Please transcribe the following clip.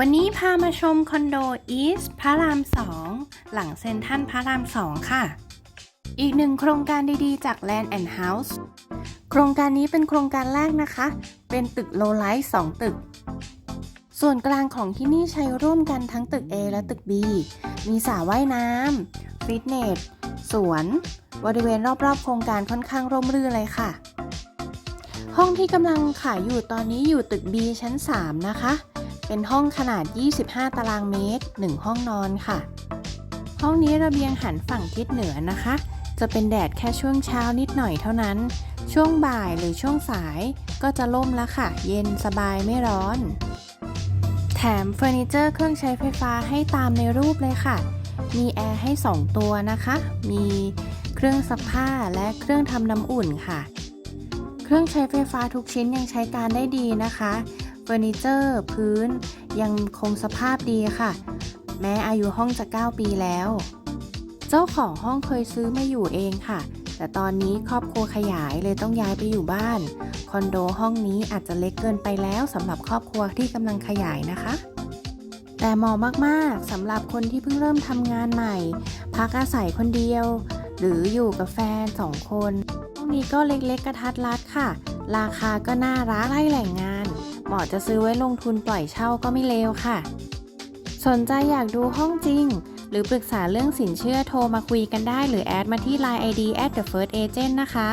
วันนี้พามาชมคอนโดอีสพระราม 2 หลังเซ็นทรัลพระราม 2 ค่ะ อีกหนึ่งโครงการดีๆ จาก Land and House โครงการนี้เป็นโครงการแรกนะคะ เป็นตึกโลไลท์2ตึก ส่วนกลางของที่นี่ใช้ร่วมกันทั้งตึก A และตึก B มีสระว่ายน้ำฟิตเนส สวน บริเวณรอบๆ โครงการค่อนข้างร่มรื่นเลยค่ะ ห้องที่กำลังขายอยู่ตอนนี้อยู่ตึก B ชั้น 3 นะคะ เป็นห้องขนาด 25 ตารางเมตร 1 ห้องนอนค่ะ ห้องนี้ระเบียงหันฝั่งทิศเหนือนะคะ จะเป็นแดดแค่ช่วงเช้านิดหน่อยเท่านั้น ช่วงบ่ายหรือช่วงสายก็จะล่มแล้วค่ะ เย็นสบายไม่ร้อน แถมเฟอร์นิเจอร์เครื่องใช้ไฟฟ้าให้ตามในรูปเลยค่ะ มีแอร์ให้ 2 ตัวนะคะ มีเครื่องซักผ้าและเครื่องทำน้ำอุ่นค่ะ เครื่องใช้ไฟฟ้าทุกชิ้นยังใช้การได้ดีนะคะ เฟอร์นิเจอร์ พื้น ยังคงสภาพดีค่ะ แม้อายุห้องจะ 9 ปีแล้ว เจ้าของห้องเคยซื้อมาอยู่เองค่ะ แต่ตอนนี้ครอบครัวขยายเลยต้องย้ายไปอยู่บ้าน คอนโดห้องนี้อาจจะเล็กเกินไปแล้วสำหรับครอบครัวที่กำลังขยายนะคะแต่เหมาะมาก ๆ สำหรับคนที่เพิ่งเริ่มทำงานใหม่ พักอาศัยคนเดียว หรืออยู่กับแฟนสองคน ห้องนี้ก็เล็ก ๆ กระทัดรัดค่ะ ราคาก็น่ารักไล่แหล่งงาน เหมาะจะซื้อไว้ลงทุนปล่อยเช่าก็ไม่เลวค่ะ สนใจอยากดูห้องจริง หรือปรึกษาเรื่องสินเชื่อโทรมาคุยกันได้หรือแอดมาที่ Line ID at the first agent นะคะ